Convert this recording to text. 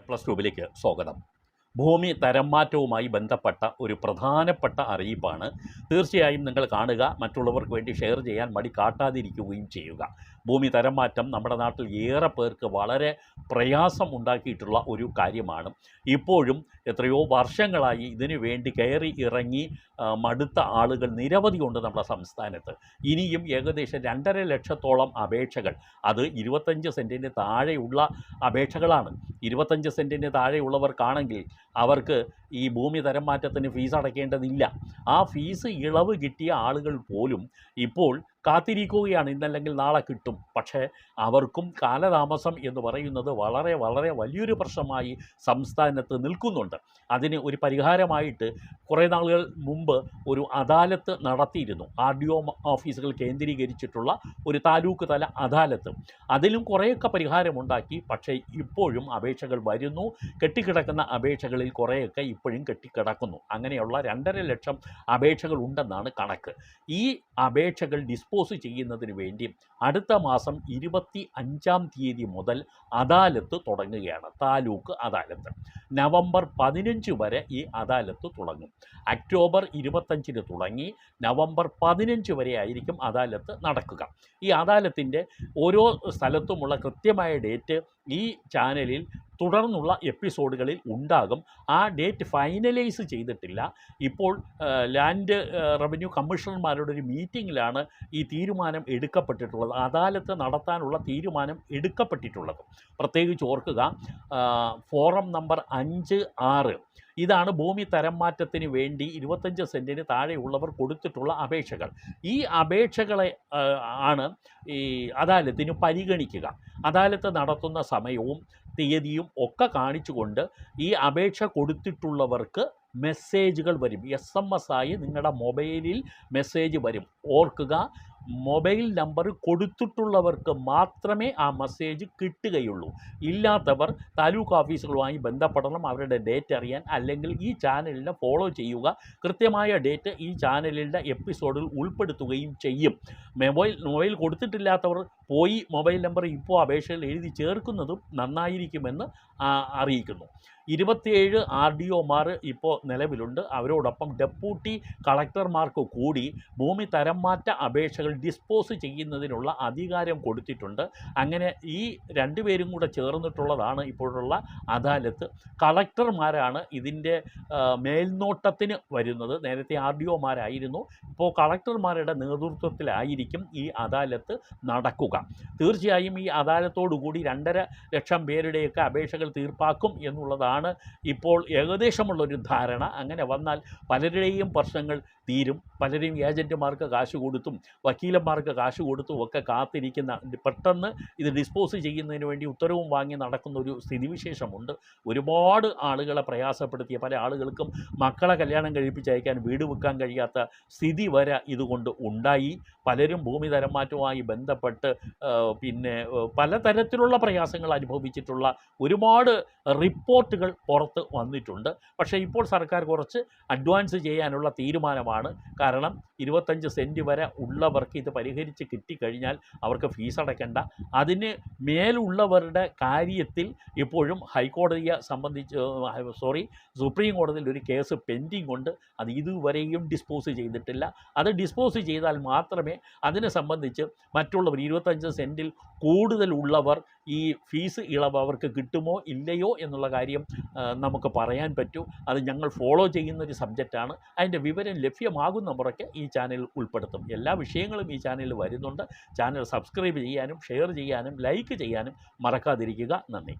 Plus ട്യൂബിലേക്ക് സ്വാഗതം. ഭൂമി തരംമാറ്റവുമായി ബന്ധപ്പെട്ട ഒരു പ്രധാനപ്പെട്ട അറിയിപ്പാണ്. തീർച്ചയായും നിങ്ങൾ കാണുക മറ്റുള്ളവർക്ക് വേണ്ടി ഷെയർ ചെയ്യാൻ മടി കാട്ടാതിരിക്കുകയും ചെയ്യുക. ഭൂമി തരംമാറ്റം നമ്മുടെ നാട്ടിൽ ഏറെ പേർക്ക് വളരെ പ്രയാസം ഉണ്ടാക്കിയിട്ടുള്ള ഒരു കാര്യമാണ്. ഇപ്പോഴും എത്രയോ വർഷങ്ങളായി ഇതിനു വേണ്ടി കയറി ഇറങ്ങി മടുത്ത ആളുകൾ നിരവധിയുണ്ട് നമ്മുടെ സംസ്ഥാനത്ത്. ഇനിയും ഏകദേശം രണ്ടര ലക്ഷത്തോളം അപേക്ഷകൾ അത് ഇരുപത്തഞ്ച് സെന്റിന് താഴെയുള്ള അപേക്ഷകളാണ്. ഇരുപത്തഞ്ച് സെന്റിന് താഴെയുള്ളവർക്കാണെങ്കിൽ അവർക്ക് ഈ ഭൂമി തരം മാറ്റത്തിന് ഫീസ് അടയ്ക്കേണ്ടതില്ല. ആ ഫീസ് ഇളവ് കിട്ടിയ ആളുകൾ പോലും ഇപ്പോൾ കാത്തിരിക്കുകയാണ്. ഇന്നല്ലെങ്കിൽ നാളെ കിട്ടും. പക്ഷേ അവർക്കും കാലതാമസം എന്ന് പറയുന്നത് വളരെ വളരെ വലിയൊരു പ്രശ്നമായി സംസ്ഥാനത്ത് നിൽക്കുന്നുണ്ട്. അതിന് ഒരു പരിഹാരമായിട്ട് കുറേ നാളുകൾ മുമ്പ് ഒരു അദാലത്ത് നടത്തിയിരുന്നു. ആർ ഡി ഒ ഓഫീസുകൾ കേന്ദ്രീകരിച്ചിട്ടുള്ള ഒരു താലൂക്ക് തല അദാലത്ത്. അതിലും കുറേയൊക്കെ പരിഹാരമുണ്ടാക്കി. പക്ഷേ ഇപ്പോഴും അപേക്ഷകൾ വരുന്നു. കെട്ടിക്കിടക്കുന്ന അപേക്ഷകളിൽ കുറേയൊക്കെ ഇപ്പോഴും കെട്ടിക്കിടക്കുന്നു. അങ്ങനെയുള്ള രണ്ടര ലക്ഷം അപേക്ഷകൾ ഉണ്ടെന്നാണ് കണക്ക്. ഈ അപേക്ഷകൾ ഡിസ്പോസ് ചെയ്യുന്നതിന് വേണ്ടി അടുത്ത മാസം ഇരുപത്തി അഞ്ചാം തീയതി മുതൽ അദാലത്ത് തുടങ്ങുകയാണ്. താലൂക്ക് അദാലത്ത്. നവംബർ പതിനഞ്ച് വരെ ഈ അദാലത്ത് തുടങ്ങും. ഒക്ടോബർ ഇരുപത്തഞ്ചിന് തുടങ്ങി നവംബർ പതിനഞ്ച് വരെ ആയിരിക്കും അദാലത്ത് നടക്കുക. ഈ അദാലത്തിന്റെ ഓരോ സ്ഥലത്തുമുള്ള കൃത്യമായ ഡേറ്റ് ഈ ചാനലിൽ തുടർന്നുള്ള എപ്പിസോഡുകളിൽ ഉണ്ടാകും. ആ ഡേറ്റ് ഫൈനലൈസ് ചെയ്തിട്ടില്ല. ഇപ്പോൾ ലാൻഡ് റവന്യൂ കമ്മീഷണർമാരുടെ ഒരു മീറ്റിങ്ങിലാണ് ഈ തീരുമാനം എടുക്കപ്പെട്ടിട്ടുള്ളത്. അദാലത്ത് നടത്താനുള്ള തീരുമാനം എടുക്കപ്പെട്ടിട്ടുള്ളത്. പ്രത്യേകിച്ച് ഓർക്കുക ഫോറം നമ്പർ അഞ്ച് ആറ് ഇതാണ് ഭൂമി തരം മാറ്റത്തിന് വേണ്ടി ഇരുപത്തഞ്ച് സെന്റിന് താഴെയുള്ളവർ കൊടുത്തിട്ടുള്ള അപേക്ഷകൾ. ഈ അപേക്ഷകളെ ആണ് ഈ അദാലത്തിന് പരിഗണിക്കുക. അദാലത്ത് നടത്തുന്ന സമയവും തീയതിയും ഒക്കെ കാണിച്ചുകൊണ്ട് ഈ അപേക്ഷ കൊടുത്തിട്ടുള്ളവർക്ക് മെസ്സേജുകൾ വരും. എസ് എം എസ് ആയി നിങ്ങളുടെ മൊബൈലിൽ മെസ്സേജ് വരും. ഓർക്കുക മൊബൈൽ നമ്പർ കൊടുത്തിട്ടുള്ളവർക്ക് മാത്രമേ ആ മെസ്സേജ് കിട്ടുകയുള്ളൂ. ഇല്ലാത്തവർ താലൂക്ക് ഓഫീസുകളുമായി ബന്ധപ്പെടണം അവരുടെ ഡേറ്റ് അറിയാൻ അല്ലെങ്കിൽ ഈ ചാനലിനെ ഫോളോ ചെയ്യുക. കൃത്യമായ ഡേറ്റ് ഈ ചാനലിന്റെ എപ്പിസോഡിൽ ഉൾപ്പെടുത്തുകയും ചെയ്യും. മൊബൈൽ മൊബൈൽ കൊടുത്തിട്ടില്ലാത്തവർ പോയി മൊബൈൽ നമ്പർ ഇപ്പോൾ അപേക്ഷയിൽ എഴുതി ചേർക്കുന്നതും നന്നായിരിക്കുമെന്ന് അറിയിക്കുന്നു. ഇരുപത്തിയേഴ് ആർ ഡി ഒമാർ ഇപ്പോൾ നിലവിലുണ്ട്. അവരോടൊപ്പം ഡെപ്യൂട്ടി കളക്ടർമാർക്ക് കൂടി ഭൂമി തരം മാറ്റ അപേക്ഷകൾ ഡിസ്പോസ് ചെയ്യുന്നതിനുള്ള അധികാരം കൊടുത്തിട്ടുണ്ട്. അങ്ങനെ ഈ രണ്ടുപേരും കൂടെ ചേർന്നിട്ടുള്ളതാണ് ഇപ്പോഴുള്ള അദാലത്ത്. കളക്ടർമാരാണ് ഇതിന്റെ മേൽനോട്ടത്തിന് വരുന്നത്. നേരത്തെ ആർ ഡി ഒമാരായിരുന്നു. ഇപ്പോൾ കളക്ടർമാരുടെ നേതൃത്വത്തിലായിരിക്കും ഈ അദാലത്ത് നടക്കുക. തീർച്ചയായും ഈ അദാലത്തോടുകൂടി രണ്ടര ലക്ഷം പേരുടെയൊക്കെ അപേക്ഷകൾ തീർപ്പാക്കും എന്നുള്ളതാണ് ഇപ്പോൾ ഏകദേശമുള്ളൊരു ധാരണ. അങ്ങനെ വന്നാൽ പലരുടെയും പ്രശ്നങ്ങൾ തീരും. പലരെയും ഏജന്റുമാർക്ക് കാശ് കൊടുത്തും വക്കീലന്മാർക്ക് കാശ് കൊടുത്തും ഒക്കെ കാത്തിരിക്കുന്ന പെട്ടെന്ന് ഇത് ഡിസ്പോസ് ചെയ്യുന്നതിന് വേണ്ടി ഉത്തരവും വാങ്ങി നടക്കുന്ന ഒരു സ്ഥിതിവിശേഷമുണ്ട്. ഒരുപാട് ആളുകളെ പ്രയാസപ്പെടുത്തിയ പല ആളുകൾക്കും മക്കളെ കല്യാണം കഴിപ്പിച്ചയക്കാൻ വീട് വെക്കാൻ കഴിയാത്ത സ്ഥിതി വരെ ഇതുകൊണ്ട് ഉണ്ടായി. പലരും ഭൂമി തരം മാറ്റവുമായി ബന്ധപ്പെട്ട് പിന്നെ പലതരത്തിലുള്ള പ്രയാസങ്ങൾ അനുഭവിച്ചിട്ടുള്ള ഒരുപാട് റിപ്പോർട്ടുകൾ പുറത്ത് വന്നിട്ടുണ്ട്. പക്ഷേ ഇപ്പോൾ സർക്കാർ കുറച്ച് അഡ്വാൻസ് ചെയ്യാനുള്ള തീരുമാനമാണ്. കാരണം ഇരുപത്തഞ്ച് സെന്റ് വരെ ഉള്ളവർക്ക് ഇത് പരിഹരിച്ച് കിട്ടിക്കഴിഞ്ഞാൽ അവർക്ക് ഫീസ് അടയ്ക്കേണ്ട. അതിന് മേലുള്ളവരുടെ കാര്യത്തിൽ ഇപ്പോഴും ഹൈക്കോടതിയെ സംബന്ധിച്ച് സോറി സുപ്രീം കോടതിയിൽ ഒരു കേസ് പെൻഡിങ് ഉണ്ട് അത് ഇതുവരെയും ഡിസ്പോസ് ചെയ്തിട്ടില്ല. അത് ഡിസ്പോസ് ചെയ്താൽ മാത്രമേ അതിനെ സംബന്ധിച്ച് മറ്റുള്ളവർ ഇരുപത്തഞ്ച് സെന്റിൽ കൂടുതലുള്ളവർ ഈ ഫീസ് ഇളവ് അവർക്ക് കിട്ടുമോ ഇല്ലയോ എന്നുള്ള കാര്യം നമുക്ക് പറയാൻ പറ്റൂ. അത് ഞങ്ങൾ ഫോളോ ചെയ്യുന്ന ഒരു സബ്ജക്റ്റാണ്. അതിന്റെ വിവരം ലഭ്യമാകുന്ന മുറയ്ക്ക് ഈ ചാനൽ ഉൾപ്പെടുത്തും. എല്ലാ വിഷയങ്ങളും ഈ ചാനലിൽ വരുന്നുണ്ട്. ചാനൽ സബ്സ്ക്രൈബ് ചെയ്യാനും ഷെയർ ചെയ്യാനും ലൈക്ക് ചെയ്യാനും മറക്കാതിരിക്കുക. നന്ദി.